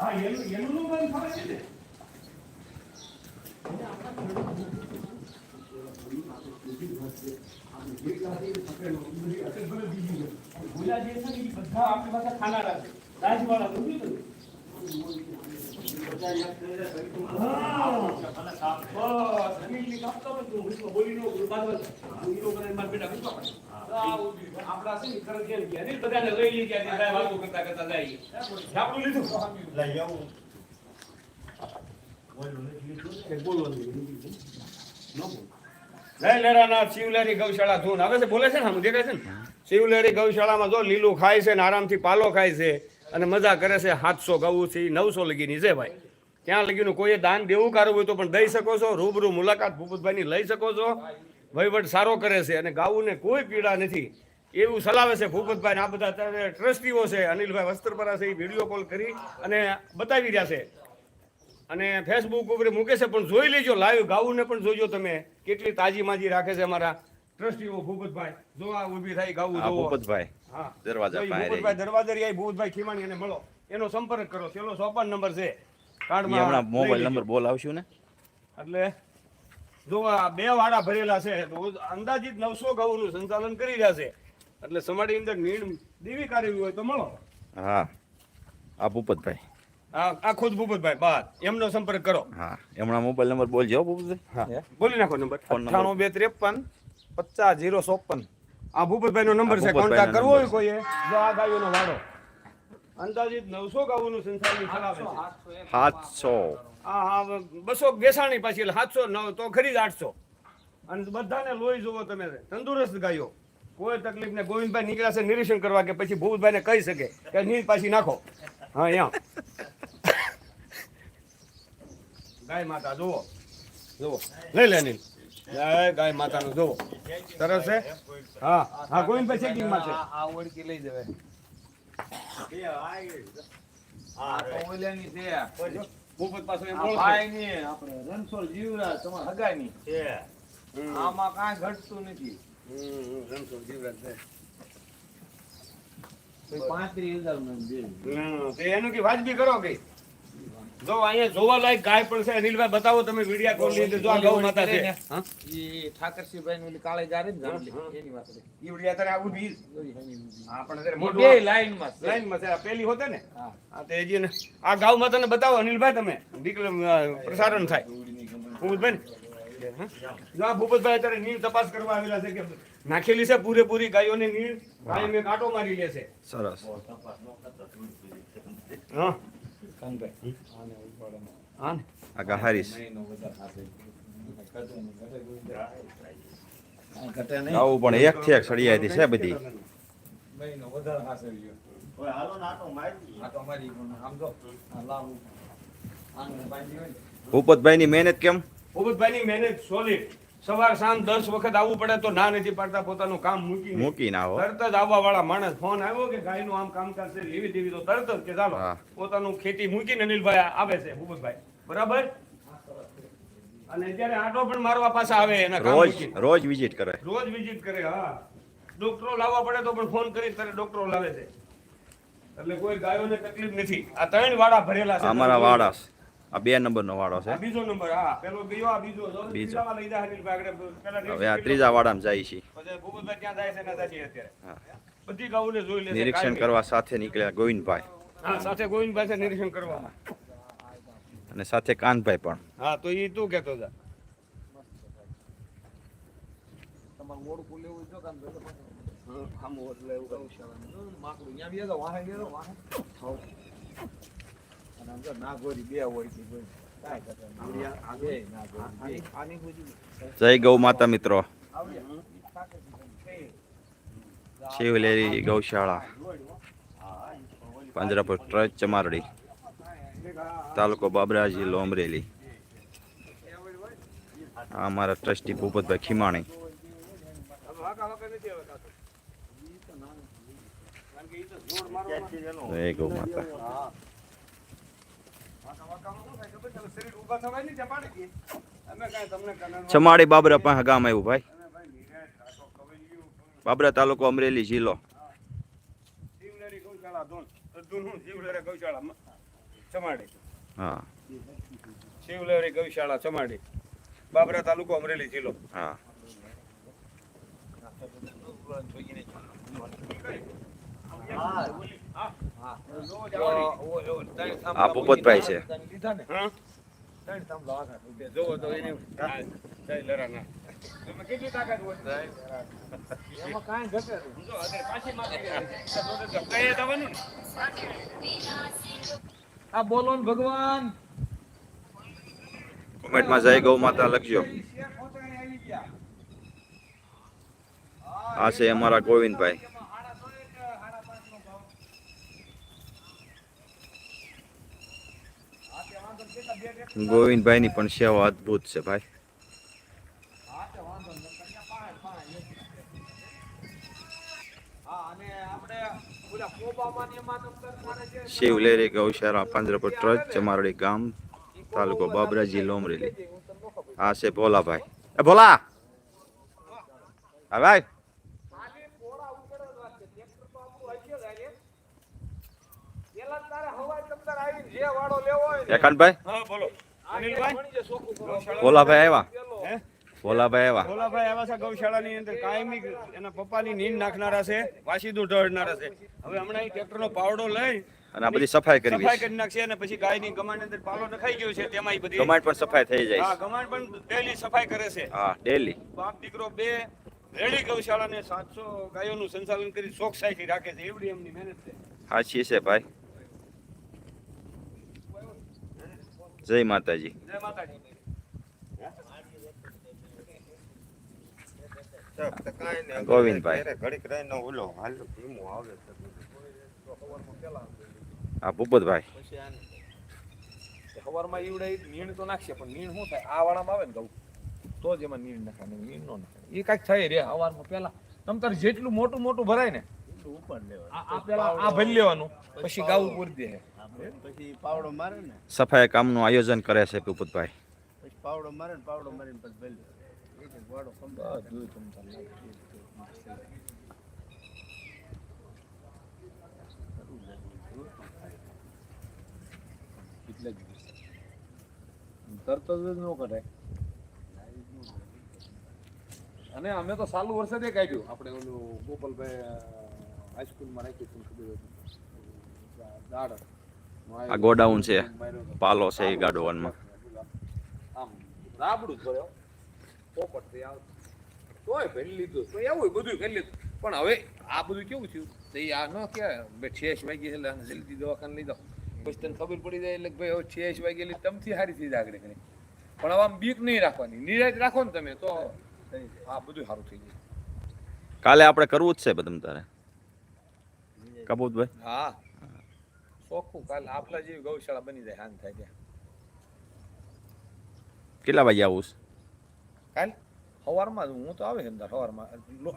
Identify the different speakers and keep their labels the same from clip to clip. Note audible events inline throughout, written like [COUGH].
Speaker 1: હા એનું એનું બંધ થાય છે ને બોલી નો બેટા વિશ્વ પાડે. તો આ ઊભી. આપણા છે ને કરજ એમ કે, અનિલ બધાને લઈ લઈ ગયા, ત્યાં વાતો કરતા કરતા જાય. આપણું લીધું. કંઈ બોલવાનું નહીં. ન શિવલેરી ગૌશાળા ધૂન આવે છે બોલે છે ને શિવલેરી ગૌશાળામાં જો લીલું ખાય છે ને આરામથી પાલો ખાય છે અને મજા કરે છે સાતસો ગૌ છે નવસો લગીની છે ભાઈ ત્યાં લગીનું કોઈએ દાન દેવું કરવું હોય તો પણ દઈ શકો છો રૂબરૂ મુલાકાત ભૂપતભાઈની લઈ શકો છો વહીવટ સારો કરે છે અને ગાઉને કોઈ પીડા નથી. એવું સલાવે છે ભૂપતભાઈ ને આ બધા અત્યારે ટ્રસ્ટીઓ છે અનિલભાઈ વસ્ત્રપરા છે એ વીડિયો કોલ કરી અને બતાવી રહ્યા છે. અને ફેસબુક ઉપર મૂકે છે પણ જોઈ લેજો લાઈવ ગાઉને પણ જોજો તમે. કેટલી તાજી માજી રાખે છે અમારા ટ્રસ્ટીઓ ભૂપતભાઈ. જો આ ઊભી થાય ગાવું જોવો
Speaker 2: ભૂપતભાઈ
Speaker 1: હા.
Speaker 2: દરવાજા
Speaker 1: ભૂપતભાઈ દરવાજા રહી ભૂપતભાઈ ખીમાણી અને મળો. એનો સંપર્ક કરો. છેલ્લો સોપાન નંબર છે. કાર્ડમાં
Speaker 2: હમણાં મોબાઈલ. નંબર બોલાવશું ને.
Speaker 1: એટલે જો આ બે વાડા ભરેલા છે તો અંદાજિત નવસો ગૌનું સંચાલન કરી રહ્યા છે. એટલે સમાડી અંદર નીણ દેવી કાઢેલી હોય તો મળો.
Speaker 2: હા. આ ભૂપતભાઈ.
Speaker 1: આ આ ખુદ ભૂપતભાઈ બાદ એમનો સંપર્ક કરો.
Speaker 2: હા. એમના મોબાઈલ નંબર બોલજો ભૂપતભાઈ.
Speaker 1: હા. બોલી નાખો નંબર.
Speaker 2: નંબર.
Speaker 3: અઠ્ઠાણું બે ત્રેપન પચાસ જીરો ચોપન.
Speaker 1: આ ભૂપતભાઈ નો નંબર છે કોન્ટેક્ટ કરવો હોય. કોઈએ? જો આ ગાયોનો વાડો. અંદાજિત નવસો ગાયોનું સંચાલન ચલાવે છે.
Speaker 2: સાતસો
Speaker 1: હા હા બસો બેસાણી પાછી એટલે સાતસો નવ તો ખરી જ આઠસો. અને બધાને લોહી જોવો તમે. તંદુરસ્ત ગાયો. કોઈ તકલીફ ને ગોવિંદભાઈ નીકળ્યા છે નિરીક્ષણ કરવા કે પછી ભૂપતભાઈને કહી શકે કે નીર પાછી નાખો. હા અહીંયા. ગાય માતા જુઓ. જુઓ. લઈ લે નીલ જય ગાય માતાનું જુઓ. સરસ છે? હા. હા ગોવિંદભાઈ ચેકિંગમાં છે.
Speaker 3: આ ઓળખી લઈ જવાય. આ તો ઓલિયાની છે. આ
Speaker 1: પાસે પાછું એમ બોલશે.
Speaker 3: ભાઈની આપણે રણછોડ જીવરાજ તમારા હગાની
Speaker 1: છે.
Speaker 3: આમાં કાંઈ ઘટતું નથી.
Speaker 1: હમ, રણછોડ જીવરાજ છે.
Speaker 3: પાંત્રીસ હજારમાં
Speaker 1: હમ, તો એનું કે વાજબી કરો કે? જો અહીંયા જોવા લાયક ગાય પણ છે અનિલભાઈ બતાવો તમે વિડિયા કોલની અંદર જો આ ગૌ માતા છે. હા?
Speaker 3: ઈ ઠાકરસિંહભાઈ ની ઓલી કાળી ગારી ને એની વાત છે
Speaker 1: ઈ વિડિયા તારે આવું બી. હા પણ અત્યારે મોટો
Speaker 3: મોટું લાઈનમાં
Speaker 1: લાઈનમાં છે આ પેલી હોતે ને?
Speaker 3: હા.
Speaker 1: તે તો જે ને આ ગાવ માતાને બતાવો અનિલભાઈ તમે. દીકરો પ્રસારણ થાય. ભૂપતભાઈ જો આ ભૂપતભાઈ અત્યારે નીર તપાસ કરવા આવેલા છે કે નાખેલી છે પૂરેપૂરી ગાયોની નીર ગાય મેં કાંટો મારી લે છે.
Speaker 2: સરસ.
Speaker 1: હા.
Speaker 3: કાનભાઈ, આને ઉપાડો.
Speaker 1: હા ને?
Speaker 2: આ ગહારીસ
Speaker 3: મહિનો વધારે થાશે. ઘટે નહીં, ઘટે કોઈ કાંઈ ઘટે નહીં.
Speaker 2: આવું પણ એક થી એક સળિયાતી છે બધી
Speaker 3: મહિનો વધારે થાશે લ્યો. આટો મારી પણ આમ જો, આ લાવું. આને ને.
Speaker 2: ભૂપતભાઈ ની મહેનત કેમ
Speaker 1: ભૂપતભાઈની મહેનત સોલિડ સવાર સાંજ દસ વખત આવવું પડે તો ના નથી પાડતા પોતાનું કામ મૂકી
Speaker 2: મૂકી ના
Speaker 1: તરત જ આવવા વાળા માણસ ફોન આવ્યો કે ગાયનું આમ કામકાજ છે એવી દેવી તો તરત જ કે ચાલો પોતાનું ખેતી મૂકીને અનિલભાઈ આવે છે ભૂપતભાઈ. બરાબર? અને જ્યારે આટો પણ મારવા પાસે આવે એના
Speaker 2: રોજ રોજ વિઝિટ કરે.
Speaker 1: રોજ વિઝિટ કરે હા. ડોક્ટરો લાવવા પડે તો પણ ફોન કરી ત્યારે ડોક્ટરો લાવે છે. એટલે કોઈ ગાયોને તકલીફ નથી. આ ત્રણ વાડા ભરેલા છે.
Speaker 2: અમારા વાડા છે. આ બે નંબર નો વાળો છે.
Speaker 1: બીજો નંબર હા. પેલો ગયો આ બીજો.
Speaker 2: બીજો.
Speaker 1: લઈ જા અનિલભાઈ આગળ
Speaker 2: હવે આ ત્રીજા વાડામાં જાય છે.
Speaker 1: ભૂપતભાઈ ત્યાં જાય છે ને ત્યાંથી અત્યારે. બધી ગાઉને જોઈ લે છે
Speaker 2: નિરીક્ષણ કરવા સાથે નીકળ્યા ગોવિંદભાઈ.
Speaker 1: હા સાથે ગોવિંદભાઈ છે નિરીક્ષણ કરવા
Speaker 2: અને સાથે કાનભાઈ પણ.
Speaker 1: હા તો એ તું કેતો હતા
Speaker 3: તમારે ઓળખું લેવું હોય તો કાનભાઈ.
Speaker 1: આમ લેવું કરું.
Speaker 3: જો ને માકડું. ન્યા બેસો, વાહે ગયો વાહે. નાગોરી બે હોય કે
Speaker 2: જય ગૌ માતા મિત્રો. શિવલેરી ગૌશાળા. પાંજરાપુર ટ્રસ્ટ ચમારડી. તાલુકો બાબરા જિલ્લો અમરેલી આ અમારા ટ્રસ્ટી ભૂપતભાઈ ખીમાણી. જય ગૌ માતા. ચમાડી બાબરા પાસે ગામ આવ્યું ભાઈ. બાબરા તાલુકો અમરેલી જિલ્લો.
Speaker 1: હા. શિવલેરી ગૌશાળા ચમાડી બાબરા તાલુકો અમરેલી જિલ્લો.
Speaker 2: હા આ ભૂપતભાઈ છે.
Speaker 3: આ બોલો ભગવાન.
Speaker 2: કોમેન્ટમાં જય ગૌ માતા લખજો. આ છે અમારા ગોવિંદભાઈ. ગોવિંદભાઈની પણ સેવા અદ્ભુત છે ભાઈ. શિવલેરી ગૌશાળા પાંજરાપુર ટ્રસ્ટ, ચમારડી ગામ, તાલુકો બાબરાજી, લોમરેલી. હા છે ભોલાભાઈ એ ભોલા! હા, ભાઈ. એકાંતભાઈ?
Speaker 1: બોલો.
Speaker 2: ભોલાભાઈ આવ્યા. ભોલાભાઈ આવ્યા.
Speaker 1: ભોલાભાઈ આવ્યા છે ગૌશાળાની અંદર. કાયમી એના પપ્પાની નીંદ નાખનારા છે વાસીદું ઢળનારા છે. હવે હમણાં એ ટ્રેક્ટરનો પાવડો લઈ
Speaker 2: અને આ બધી સફાઈ કરવી
Speaker 1: સફાઈ કરી નાખશે અને પછી ગાયની ગમાણ અંદર પાલો નખાઈ ગયો છે તેમાં એ બધી
Speaker 2: કમાન્ડ પણ સફાઈ થઈ જાય
Speaker 1: હા ગમાણ પણ ડેલી સફાઈ કરે છે.
Speaker 2: હા ડેલી
Speaker 1: બાપ દીકરો બે રેડી ગૌશાળાને સાતસો ગાયોનું સંચાલન કરી ચોકસાઈથી રાખે છે. એવડી એમની મહેનત છે.
Speaker 2: સાચી છે ભાઈ. જય માતાજી.
Speaker 1: જય માતાજી
Speaker 2: ગોવિંદભાઈ.
Speaker 4: ઘડીક રહીને ઓલો હાલ ધીમું આવે છે
Speaker 2: આ ભૂપતભાઈ.
Speaker 3: સવારમાં ઈવડે નીણ તો નાખશે પણ નીણ શું થાય? આ વાળામાં આવે ને ઘઉં તો જ એમાં નીણ નાખાય નીણ નો નાખાય એ કાંઈક થાય રે સવારમાં પેલા તમ તારે જેટલું મોટું મોટું ભરાય ને આ આ પેલા આ ભરી લેવાનું પછી ગાવું પૂરી દે.
Speaker 2: સફાઈ કામનું આયોજન કરે છે ભૂપતભાઈ
Speaker 4: પછી પાવડો મારે ને પાવડો મારીને પછી
Speaker 3: તરત જ ન કરાય અને અમે તો સાલું વરસાદે કાઢ્યું. આપણે ઓલું ગોપાલભાઈ હાઈસ્કૂલમાં રાખ્યું હતું ખબર હતું દાડ
Speaker 2: આ ગોડાઉન છે પાલો છે એ ગાડોવનમાં
Speaker 3: રાબડું ભર્યો. પોપટથી આવ તોય ભરી લીધું તો એવું બધું કરી લીધું. પણ હવે આ બધું કેવું થયું? તો આ ન કે છેસ વાગી એટલે જલ્દી દવાખાને લઈ જાઓ. પછી તને ખબર પડી જાય એટલે ભાઈ હવે છેશ વાગી એટલે તમથી સારી થઈ આગળ કરી. પણ હવે આમ બીક નહીં રાખવાની. નિરાશ રાખો ને તમે તો આ બધું સારું થઈ જાય.
Speaker 2: કાલે આપણે કરવું જ છે બધું તારે. કબૂતભાઈ
Speaker 3: હા. ચોખ્ખું કાલ આપલા જેવી ગૌશાળા બની જાય હાન થાય ત્યાં.
Speaker 2: કેટલા વાગે આવું
Speaker 3: કાલ? સવારમાં હું તો આવે અંદર સવારમાં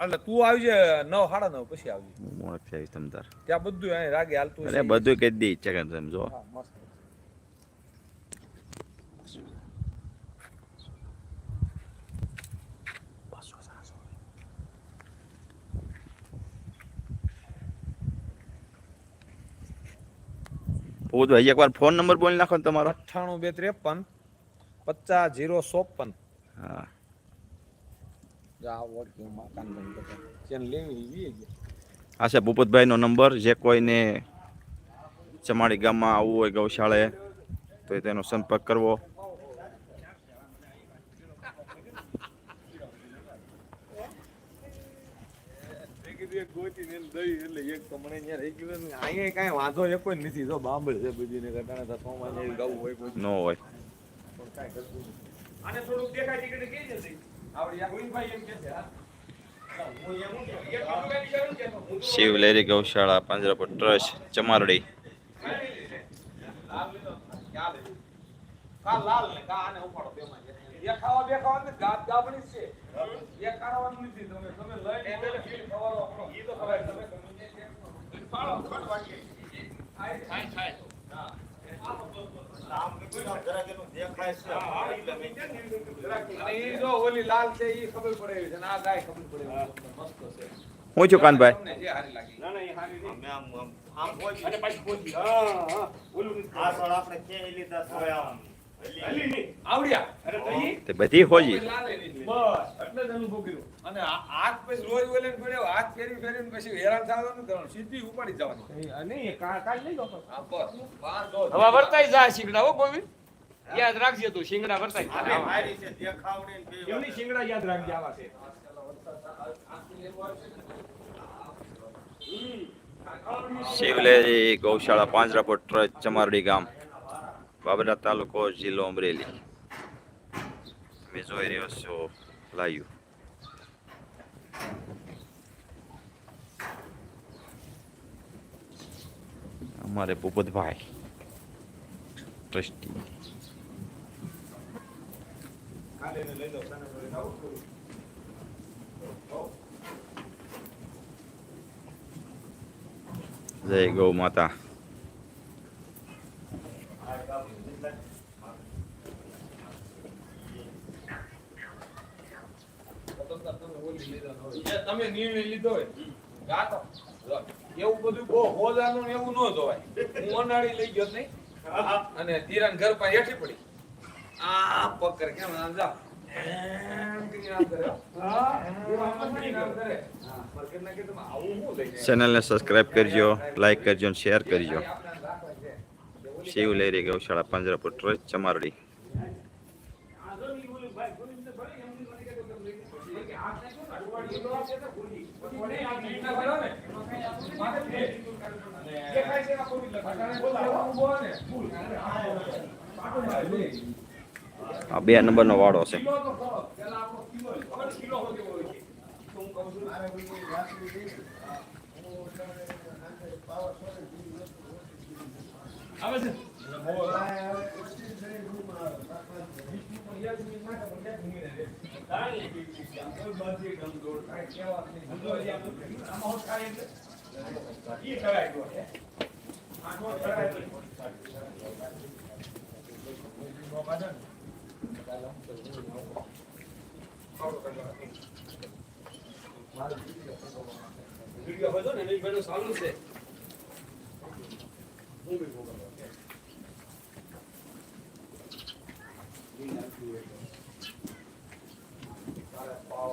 Speaker 3: એટલે તું આવજે નવ સાડા નવ પછી આવજે.
Speaker 2: હું તાર.
Speaker 3: ત્યાં બધું અહીં રાગે હાલતું
Speaker 2: બધું કહી દઈ છે કે તમે જો.
Speaker 3: મસ્ત.
Speaker 2: ભૂપતભાઈ એકવાર ફોન નંબર બોલી નાખો ને તમારો.
Speaker 3: અઠ્ઠાણું બે ત્રેપન પચાસ જીરો ચોપન.
Speaker 2: હા. આ છે ભૂપતભાઈનો નંબર. જે કોઈને ચમાડી ગામમાં આવવું હોય ગૌશાળાએ તો તેનો સંપર્ક કરવો.
Speaker 3: કીધું એક ગોતીને એને દઈ એટલે એક તો મને અહીંયા રહી ગયું ને અહીંયા કાંઈ વાંધો નથી. જો બાંબળ છે બધી ને તો સોમાં ને ગાવું હોય કોઈ
Speaker 2: ન હોય.
Speaker 3: પણ કાંઈ કરતું
Speaker 1: આને થોડુંક દેખાય ટિકિટ કઈ જશે આવડી આ ગોવિંદભાઈ એમ કે છે હા. હું એમ હું કે એક ગોવિંદભાઈ શરૂ કે હું તો
Speaker 2: શિવલેરી ગૌશાળા પાંજરાપુર ટ્રસ્ટ ચમારડી.
Speaker 3: કા લાલ ને કા આને ઉપાડો બેમાં જે. એ ખાવા બે ખાવા ને ગાત ગાબડી છે. એ કાઢવાનું નથી તમે તમે લઈને પેલે ફીલ ખવારો આપણો. ઈ તો ખવાય તમે ગમે તે કેમ પાડો ખટ થાય થાય થાય. હા. અને ઈ જો ઓલી લાલ છે ઈ ખબર પડે એવી છે અને આ ગાય ખબર પડે એવી છે. મસ્ત છે.
Speaker 2: હું છું કાનભાઈ.
Speaker 3: તમને જે હારી લાગી.
Speaker 1: ના ના એ હારી નહીં.
Speaker 4: અમે આમ આમ આમ પહોંચી.
Speaker 1: અને પાછી પહોંચી હા હા ઓલું નથી.
Speaker 4: આ સળ આપણે
Speaker 3: આવડ્યા.
Speaker 1: અરે તો
Speaker 2: તે બધી હોજી
Speaker 1: બસ
Speaker 3: એટલે જ અનુભવ કર્યો અને હાથ પછી રોજ ઓલે પડ્યો હાથ ફેરી ફેરીને પછી હેરાન થવાનું કરવાનું સીધી ઉપાડી જવાની.
Speaker 1: એ કાલ લઈ લો
Speaker 3: આ બસ.
Speaker 1: હવે વર્તાઈ જા શિંગડા હો ગોવિંદ. યાદ રાખજે તું શિંગડા વર્તાઈ
Speaker 4: આપણે મારી છે દેખાવડી
Speaker 1: એમની શિંગડા યાદ રાખજે આવા છે.
Speaker 2: શિવલેરી ગૌશાળા પાંજરાપોળ ટ્રસ્ટ ચમારડી ગામ. બાબરા તાલુકો જિલ્લો અમરેલી તમે જોઈ રહ્યો છો લાઈવ અમારે ભૂપતભાઈ ટ્રસ્ટી જય ગૌ માતા
Speaker 3: જે તમે નિર્ણય લીધો હોય. ગાતો. એવું બધું બહુ હોદાનું એવું ન જોવાય. હું અનાળી લઈ ગયો નહીં. અને ધીરાન ઘર પાસે હેઠી પડી. આ પકર કેમ આમ જા?
Speaker 2: ચેનલને સબસ્ક્રાઇબ કરજો લાઈક કરજો અને શેર કરજો. શિવલેરી ગૌશાળા પાંજરાપોળ ટ્રસ્ટ ચમારડી. આ બે નંબરનો વાળો છે
Speaker 1: આવે છે. વીડિયો બધો ને એની પેલું ચાલુ છે. હું બી ભોગવતો.
Speaker 3: કોઈ કઈ બોલાવશે, આ બસ.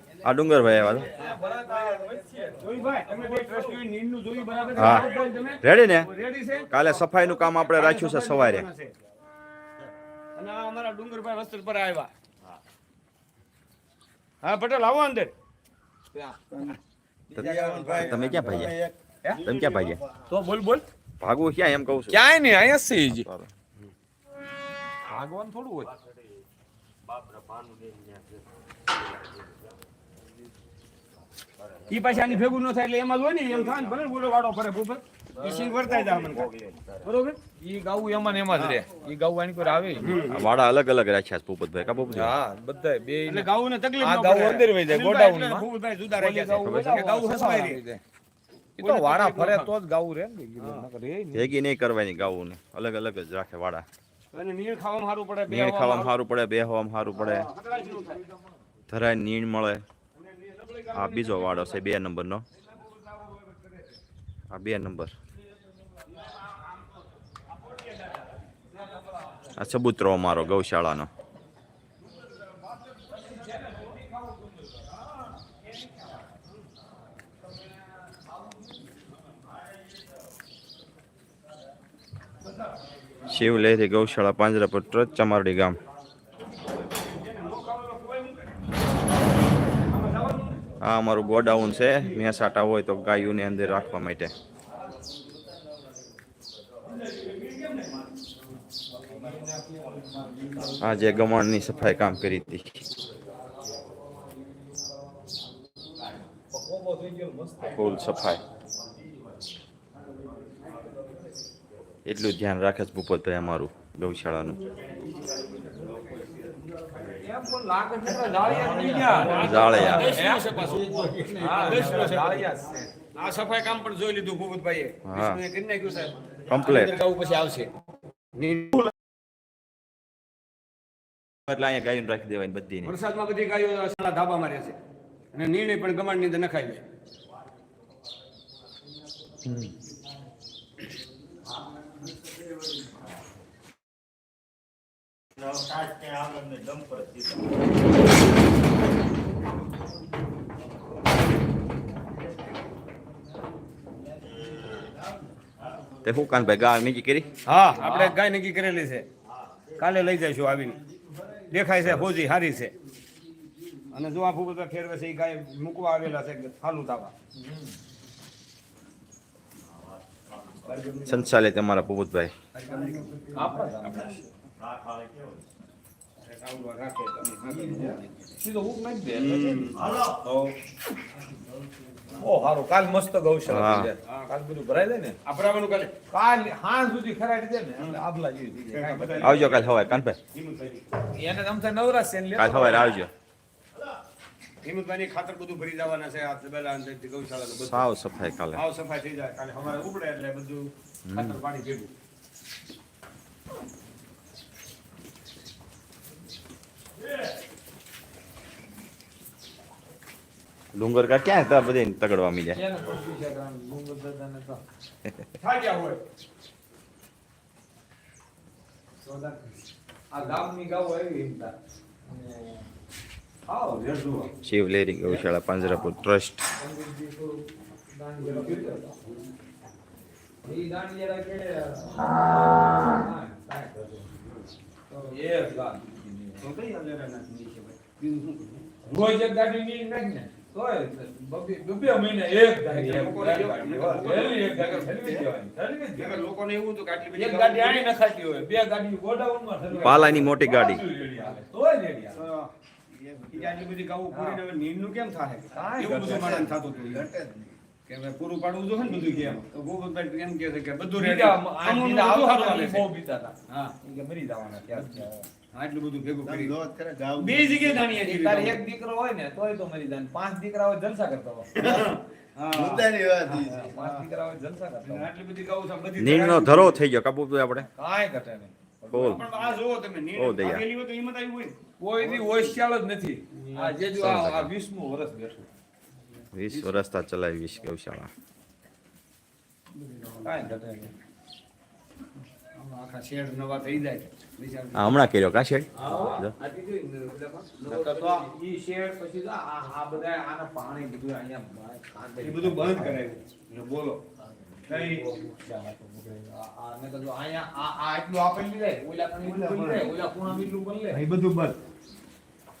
Speaker 2: આ ડુંગરભાઈ આવ્યા? હા. રેડી ને? કાલે સફાઈનું કામ આપણે રાખ્યું છે સવારે
Speaker 1: અમારા ડુંગરભાઈ વસ્ત્ર પર આવ્યા હા પટેલ આવો અંદર
Speaker 2: તમે ક્યાં ભાગ્યા તમે ક્યાં ભાગ્યા
Speaker 1: તો બોલ બોલ
Speaker 2: ભાગવું ક્યાં એમ કહું છું
Speaker 3: ક્યાંય નહીં અહીંયા છે. ભાગવાનું થોડું હોય
Speaker 1: ઈ પાછી આની ભેગું ન થાય એટલે એમાં જ હોય ને એમ થાય ભલે બોલો વાળો ફરે ભૂપત ઈ સિંગ વર્તાઈ જાય મને બરોબર?
Speaker 3: ઈ ગાવું એમાં એમાં જ રે ઈ ગાવું આની પર આવે
Speaker 2: વાડા અલગ અલગ રાખ્યા છે ભૂપતભાઈ કા ભૂપતભાઈ
Speaker 3: હા બધાય બે
Speaker 1: એટલે ગાઉને તકલીફ
Speaker 3: આ
Speaker 1: ન
Speaker 3: ગાઉ અંદર વહી જાય,
Speaker 1: સુનિલભાઈ
Speaker 3: ગોડાઉનમાં.
Speaker 1: એટલે જુદા રાખ્યા છે.
Speaker 3: હોય
Speaker 1: કે ગાઉ હસવાય
Speaker 3: ને તો વાડા ફરે તો જ ગાવું રે ને નકર એ નહીં.
Speaker 2: ભેગી નહીં કરવાની ગાવું ને અલગ અલગ જ રાખે વાડા.
Speaker 1: અને નીણ ખાવામાં સારું પડે બે
Speaker 2: નીણ ખાવામાં સારું પડે બેહવામાં સારું પડે. ધરાય નીણ મળે. આ બીજો વાડો છે, બે નંબરનો. આ બે નંબર. આ ચબૂતરો અમારો, ગૌશાળાનો. શિવલહેરી ગૌશાળા પાંજરાપુર ચમારડી ગામ. આ અમારું ગોડાઉન છે. મેસાટા હોય તો ગાયોની અંદર રાખવા માટે. આજે ગમાણની સફાઈ કામ કરી હતી. ફૂલ સફાઈ. એટલું ધ્યાન રાખે છે ભૂપતભાઈ અમારું ગૌશાળાનું.
Speaker 1: આ સફાઈ કામ પણ જોઈ લીધું ભૂપતભાઈએ. કરી નાખ્યું સાહેબ.
Speaker 2: Complete.
Speaker 1: પછી આવશે. ની-
Speaker 2: એટલે અહીંયા ગાયું રાખી દેવાની બધી
Speaker 1: વરસાદમાં બધી ગાયો સાડા ધાબા મારે છે. અને નિર્ણય પણ ગમાણની અંદર નખાઈ જાય.
Speaker 2: તે હું કાન ભાઈ ગાય નક્કી કરી?
Speaker 1: હા આપણે ગાય નક્કી કરેલી છે. કાલે લઈ જઈશું આવીને. દેખાય છે ફોજી હારી છે. અને જો આ ફૂગતા ફેરવે છે એ ગાય મૂકવા આવેલા છે હાલું તાવા.
Speaker 2: સંચાલે તમારા ભૂપતભાઈ
Speaker 3: સીધો હુક નાખી દે. એટલે ઓ હારું. કાલ મસ્ત ગૌશાળા થઈ જાય. કાલ બધું ભરાઈ દે ને?
Speaker 1: આ ભરાવાનું કાલે.
Speaker 3: કાલ હાંજ સુધી ખરાડી દે ને આભલા જેવી થઈ
Speaker 2: આવજો કાલ હવાય કાનભાઈ.
Speaker 3: એને આમ નવરાશ છે
Speaker 2: કાલ હવાય આવજો.
Speaker 1: હિંમતભાઈ ખાતર બધું ભરી જવાના છે આ પેલા બધું.
Speaker 2: સાવ સફાઈ કાલે.
Speaker 1: આવ સફાઈ થઈ જાય. કાલે સવારે ઉપડે એટલે બધું ખાતર પાણી ભેગું.
Speaker 2: ડુંગર કા ક્યાં હતા? બધે તગડવા મી [LAUGHS] જાય શિવલેરી ગૌશાળા પાંજરાપુર ટ્રસ્ટ.
Speaker 3: પંડિતજી રોજ એક ગાડી ની નાખ ને તોય મહિને એક ગાડી એક ગાડી.
Speaker 1: લોકોને એવું
Speaker 3: એક ગાડી આણી નખાતી હોય બે ગાડી.
Speaker 2: પાલાની મોટી ગાડી.
Speaker 3: તોય રેડી આવે.
Speaker 1: અ, ઈ આટલી બધી ગાવું પૂરીને હવે નીંદનું કેમ થાય એવું બધું માણસને થતું હતું
Speaker 4: ઘટે જ નહીં.
Speaker 1: કે હવે પૂરું પાડવું જોઈએ ને બધું કેમ તો ગોપાલભાઈ એમ કહે છે કે બધું રેડી
Speaker 3: બીજા આ
Speaker 1: આમનું
Speaker 3: બીજા
Speaker 1: બધું
Speaker 3: આવતા
Speaker 1: સારું હાલે
Speaker 3: હતા,
Speaker 1: છે.
Speaker 3: બહુ બીતા હતા.
Speaker 1: હા.
Speaker 3: કે મરી જવાના ત્યાં
Speaker 1: આટલું બધું ભેગું કરી.
Speaker 4: જો જ ખરા ગાવ
Speaker 1: બે જગ્યાએ દાણીયા
Speaker 3: તારે એક દીકરો હોય ને તોય તો મરી જાય. પાંચ દીકરા હોય જલસા કરતા હોય.
Speaker 1: હા.
Speaker 4: મુદ્દાની વાત ઈ છે.
Speaker 3: પાંચ દીકરા હોય જલસા કરતા હોય.
Speaker 1: આટલી બધી ગાવું છે, બધી
Speaker 2: નીણનો ધરો થઈ ગયો કાબુ આપણે.
Speaker 3: કાંઈ ઘટે નહીં.
Speaker 2: બોલ
Speaker 1: પણ આ જોવો તમે
Speaker 2: ઓ
Speaker 1: નીંદ હોય તો હિંમત આવી હોય.
Speaker 3: કોઈ દી હોશિયાર જ નથી. આ જે જો આ વર્ષ બેઠું.
Speaker 2: વીસ વર્ષતા ચલાવી વીસ ગૌશાળા હમણાં કર્યો કા શેડ જો.
Speaker 3: નકર તો આ ઈ શેડ પછી તો આ આ બધા આને પાણી બધું અહીંયા
Speaker 1: એ બધું બંધ કરાવ્યું બોલો બધું બંધ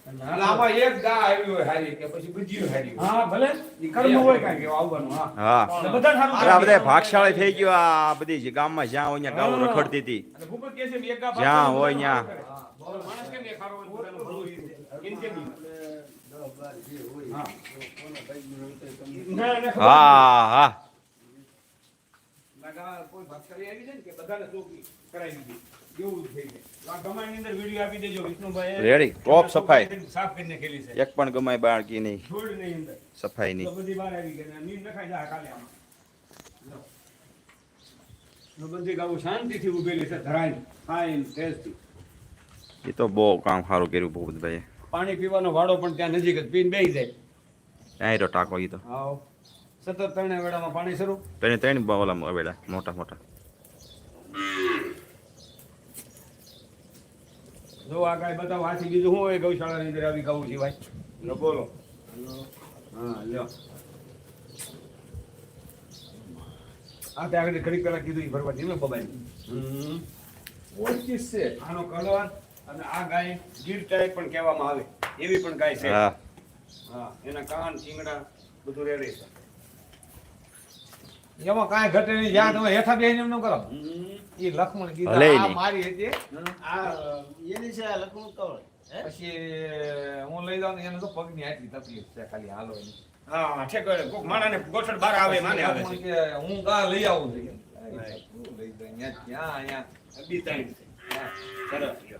Speaker 3: આમાં એક ગા આવી હોય હારી કે પછી બીજી હારી
Speaker 1: હા ભલે. કર્મ હોય કાંઈક આવવાનું હા.
Speaker 2: હા.
Speaker 1: બધા સારું
Speaker 2: આ બધા ભાગશાળી થઈ ગયો આ બધી જે ગામમાં જ્યાં હોય ત્યાં ગાઉ રખડતી હતી.
Speaker 1: ભૂપત કહે છે એક ગા
Speaker 2: જ્યાં હોય ત્યાં.
Speaker 1: માણસ કેમ એક હારો હોય, હા.
Speaker 2: હા હા.
Speaker 1: ના, ગા- કોઈ ભાગશાળી આવી જાય ને કે બધાને ચોકી કરાવી દીધી. એવું થઈ જાય.
Speaker 2: ટોપ સફાઈ. એક પણ ગમાય બાળકી નહીં. સફાઈ નહીં. એ તો બહુ કામ સારું કર્યું ભૂપતભાઈ
Speaker 1: પાણી પીવાનો વાડો પણ ત્યાં નજીક જ પીને બેસી જાય.
Speaker 2: ત્યાં તો ટાંકો એ તો.
Speaker 1: સતત ત્રણે વેળામાં પાણી શરૂ.
Speaker 2: ત્રણે ત્રણ ઓલા આવેલા મોટા મોટા.
Speaker 1: જો આ કાંઈ બતાવો આથી બીજું શું હોય? ગૌશાળાની અંદર આવી ગાવું ભાઈ. લો બોલો. હા લ્યો. આ ત્યાં આગળ ઘડી પેલા કીધું ઈ ભરવા ધીમે બબાઈ. હમ.
Speaker 3: ઓળખીશ છે.
Speaker 1: આનો કલર અને આ ગાય ગીર ટાઈપ પણ કહેવામાં આવે. એવી પણ ગાય છે.
Speaker 2: હા.
Speaker 1: હા એના કાન ચીંગડા બધું રેડી છે.
Speaker 3: એમાં કાંઈ ઘટે નહીં. જ્યાં તમે હેઠા બેહીને એમ ન કરો. એ લક્ષ્મણ
Speaker 2: ગીતા
Speaker 3: આ મારી હતી.
Speaker 4: આ એની છે આ લખણું કવળ હે?
Speaker 3: પછી હું લઈ જાઉં એને તો પગની આટલી તકલીફ છે ખાલી હાલો એની
Speaker 1: હા ઠેક કોક માણાને ગોઠણ બહાર આવે માને આવે
Speaker 3: લક્ષ્મણ
Speaker 1: છે.
Speaker 3: કે હું ગા લઈ આવું છું? લઈ જાય. ત્યાં, અહીંયા.
Speaker 1: બી ત્રણ છે. સરસ.